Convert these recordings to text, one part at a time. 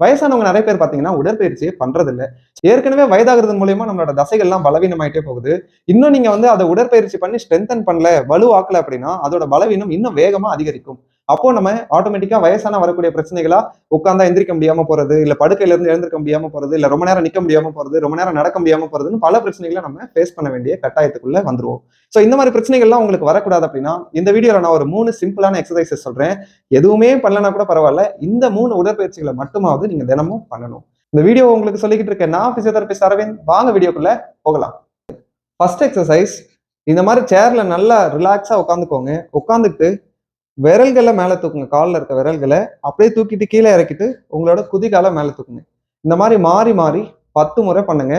வயசானவங்க நிறைய பேர் பார்த்தீங்கன்னா உடற்பயிற்சியே பண்றது இல்ல ஏற்கனவே வயதாகிறது மூலியமா நம்மளோட தசைகள்லாம் பலவீனமாயிட்டே போகுது. இன்னும் நீங்க வந்து அதை உடற்பயிற்சி பண்ணி ஸ்ட்ரென்தன் பண்ணல வலுவாக்கல அப்படின்னா அதோட பலவீனம் இன்னும் வேகமா அதிகரிக்கும். அப்போ நம்ம ஆட்டோமேட்டிக்கா வயசான வரக்கூடிய பிரச்சனைகளா உட்காந்தா எந்திரிக்க முடியாம போறது இல்ல படுக்கையில இருந்து எழுந்திருக்க முடியாம போறது இல்ல ரொம்ப நேரம் நிக்க முடியாம போறது ரொம்ப நேரம் நடக்க முடியாம போறதுன்னு பல பிரச்சனைகளை நம்ம ஃபேஸ் பண்ண வேண்டிய கட்டாயத்துக்குள்ள வந்துருவோம். சோ இந்த மாதிரி பிரச்சனைகள்லாம் உங்களுக்கு வரக்கூடாது அப்படின்னா இந்த வீடியோல நான் ஒரு மூணு சிம்பிளான எக்ஸசைசஸ் சொல்றேன். எதுவுமே பண்ணலனா கூட பரவாயில்ல. இந்த மூணு உடற்பயிற்சிகளை மட்டுமாவது நீங்க தினமும் பண்ணணும். இந்த வீடியோ உங்களுக்கு சொல்லிக்கிட்டு இருக்கேன். நான் பிசியோதெரபிஸ்ட் அரவிந்த். வாங்க வீடியோக்குள்ள போகலாம். ஃபர்ஸ்ட் எக்ஸசைஸ் இந்த மாதிரி சேர்ல நல்லா ரிலாக்ஸா உட்காந்துக்கோங்க. உட்காந்துட்டு விரல்களை மேலே தூக்குங்க காலில் இருக்க விரல்களை அப்படியே தூக்கிட்டு கீழே இறக்கிட்டு உங்களோட குதிகாலை மேலே தூக்குங்க. இந்த மாதிரி மாறி மாறி பத்து முறை பண்ணுங்க.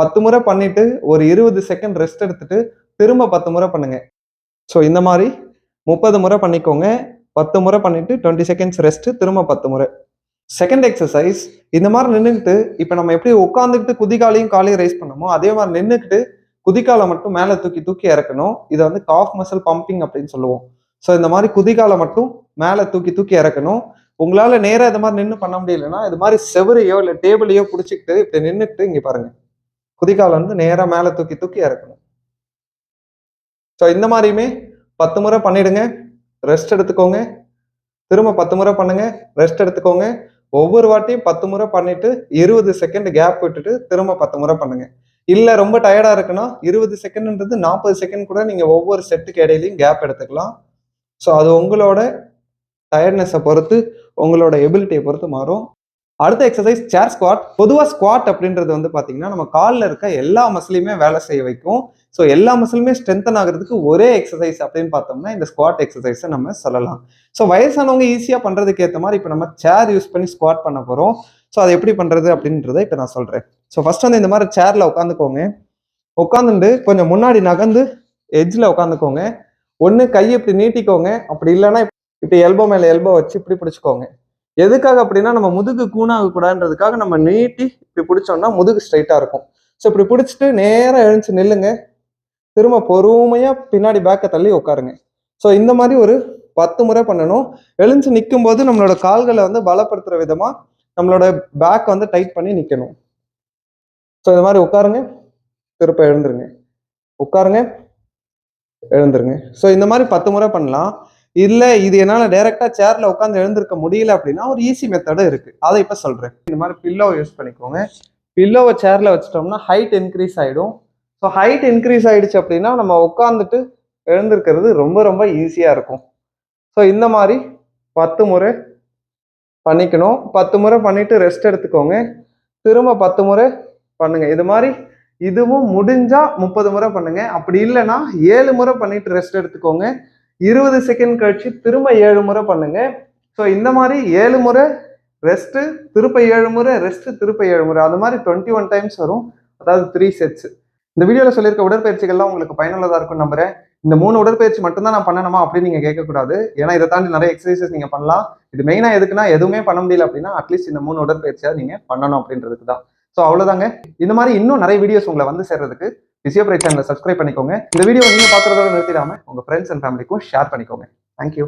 பத்து முறை பண்ணிட்டு ஒரு இருபது செகண்ட் ரெஸ்ட் எடுத்துட்டு திரும்ப பத்து முறை பண்ணுங்க. ஸோ இந்த மாதிரி முப்பது முறை பண்ணிக்கோங்க. பத்து முறை பண்ணிட்டு டுவெண்ட்டி செகண்ட்ஸ் ரெஸ்ட் திரும்ப பத்து முறை. செகண்ட் எக்ஸசைஸ் இந்த மாதிரி நின்றுக்கிட்டு இப்போ நம்ம எப்படி உட்காந்துக்கிட்டு குதிகாலையும் காலையும் ரைஸ் பண்ணமோ அதே மாதிரி நின்றுக்கிட்டு குதிகாலை மட்டும் மேலே தூக்கி தூக்கி இறக்கணும். இதை வந்து காஃப் மசில் பம்பிங் அப்படின்னு சொல்லுவோம். ஸோ இந்த மாதிரி குதிகாலை மட்டும் மேலே தூக்கி தூக்கி இறக்கணும். உங்களால நேராக இது மாதிரி நின்று பண்ண முடியலன்னா இது மாதிரி செவரையோ இல்லை டேபிளையோ பிடிச்சிக்கிட்டு இப்படி நின்றுட்டு இங்கே பாருங்க. குதிகாலை வந்து நேராக மேலே தூக்கி தூக்கி இறக்கணும். ஸோ இந்த மாதிரியுமே பத்து முறை பண்ணிடுங்க. ரெஸ்ட் எடுத்துக்கோங்க. திரும்ப பத்து முறை பண்ணுங்க. ரெஸ்ட் எடுத்துக்கோங்க. ஒவ்வொரு வாட்டியும் பத்து முறை பண்ணிட்டு இருபது செகண்ட் கேப் விட்டுட்டு திரும்ப பத்து முறை பண்ணுங்க. இல்லை ரொம்ப டயர்டாக இருக்குன்னா இருபது செகண்ட்ன்றது நாற்பது செகண்ட் கூட நீங்கள் ஒவ்வொரு செட்டுக்கு இடையிலையும் கேப் எடுத்துக்கலாம். ஸோ அது உங்களோட டயர்ட்னஸை பொறுத்து உங்களோட எபிலிட்டியை பொறுத்து மாறும். அடுத்த எக்ஸசைஸ் சேர் ஸ்குவாட் பொதுவாக ஸ்குவாட் அப்படின்றது வந்து பார்த்தீங்கன்னா நம்ம காலில் இருக்க எல்லா மசிலையுமே வேலை செய்ய வைக்கும். ஸோ எல்லா மசிலுமே ஸ்ட்ரென்தன் ஆகிறதுக்கு ஒரே எக்ஸசைஸ் அப்படின்னு பார்த்தோம்னா இந்த ஸ்குவாட் எக்ஸசைஸை நம்ம சொல்லலாம். ஸோ வயசானவங்க ஈஸியாக பண்ணுறதுக்கு ஏற்ற மாதிரி இப்போ நம்ம சேர் யூஸ் பண்ணி ஸ்குவாட் பண்ண போகிறோம் ஸோ அதை எப்படி பண்ணுறது அப்படின்றத இப்போ நான் சொல்கிறேன் ஸோ ஃபஸ்ட் வந்து இந்த மாதிரி சேரில் உட்காந்துக்கோங்க. உட்காந்துட்டு கொஞ்சம் முன்னாடி நகர்ந்து எட்ஜில் உட்காந்துக்கோங்க. ஒன்று கையை இப்படி நீட்டிக்கோங்க. அப்படி இல்லைன்னா இப்படி எல்போ மேலே எல்போ வச்சு இப்படி பிடிச்சிக்கோங்க. எதுக்காக அப்படின்னா நம்ம முதுகு கூணாக கூடாதுன்றதுக்காக நம்ம நீட்டி இப்படி பிடிச்சோம்னா முதுகு ஸ்ட்ரைட்டாக இருக்கும். ஸோ இப்படி பிடிச்சிட்டு நேராக எழுந்துச்சு நில்லுங்க. திரும்ப பொறுமையாக பின்னாடி பேக்கை தள்ளி உட்காருங்க. ஸோ இந்த மாதிரி ஒரு பத்து முறை பண்ணணும். எழுந்து நிற்கும் போது நம்மளோட கால்களை வந்து பலப்படுத்துகிற விதமாக நம்மளோட பேக் வந்து டைட் பண்ணி நிற்கணும் ஸோ இந்த மாதிரி உட்காருங்க. திருப்ப எழுந்துருங்க. உட்காருங்க. எழுந்துருங்க. ஸோ இந்த மாதிரி பத்து முறை பண்ணலாம். இல்லை இது என்னால் டைரெக்டாக சேரில் உட்காந்து எழுந்திருக்க முடியல அப்படின்னா ஒரு ஈஸி மெத்தடும் இருக்குது அதை இப்போ சொல்கிறேன் இந்த மாதிரி பில்லோவை யூஸ் பண்ணிக்கோங்க. பில்லோவை சேரில் வச்சிட்டோம்னா ஹைட் இன்க்ரீஸ் ஆகிடும் ஸோ ஹைட் இன்க்ரீஸ் ஆகிடுச்சு அப்படின்னா நம்ம உட்காந்துட்டு எழுந்திருக்கிறது ரொம்ப ரொம்ப ஈஸியாக இருக்கும். ஸோ இந்த மாதிரி பத்து முறை பண்ணிக்கணும். பத்து முறை பண்ணிவிட்டு ரெஸ்ட் எடுத்துக்கோங்க. திரும்ப பத்து முறை பண்ணுங்கள் இது மாதிரி இதுவும் முடிஞ்சா முப்பது முறை பண்ணுங்க. அப்படி இல்லைன்னா ஏழு முறை பண்ணிட்டு ரெஸ்ட் எடுத்துக்கோங்க. இருபது செகண்ட் கழிச்சு திரும்ப ஏழு முறை பண்ணுங்க. ஸோ இந்த மாதிரி ஏழு முறை ரெஸ்ட்டு திருப்ப ஏழு முறை ரெஸ்ட்டு திருப்ப ஏழு முறை. அது மாதிரி டுவெண்ட்டி ஒன் டைம்ஸ் வரும். அதாவது த்ரீ செட்ஸ் இந்த வீடியோவில் சொல்லியிருக்க உடற்பயிற்சிகள்லாம் உங்களுக்கு பயனுள்ளதாக இருக்கும் நம்புறேன். இந்த மூணு உடற்பயிற்சி மட்டும்தான் நான் பண்ணணுமா அப்படின்னு நீங்கள் கேட்கக்கூடாது. ஏன்னா இதை தாண்டி நிறைய எக்ஸசைசஸ் நீங்கள் பண்ணலாம். இது மெயினாக எதுக்குன்னா எதுவுமே பண்ண முடியல அப்படின்னா அட்லீஸ்ட் இந்த மூணு உடற்பயிற்சியாக நீங்கள் பண்ணணும் அப்படின்றதுக்கு தான். ஸோ அவ்வளோதாங்க இந்த மாதிரி இன்னும் நிறைய வீடியோஸ் உங்களை வந்து சேர்றதுக்கு பிசியோபிரை சேனலை சப்ஸ்கிரைப் பண்ணிக்கோங்க. இந்த வீடியோ நீங்கள் பார்க்குறதோட நிறுத்திடாமல் உங்கள் ஃப்ரெண்ட்ஸ் அண்ட் ஃபேமிலிக்கும் ஷேர் பண்ணிக்கோங்க. Thank you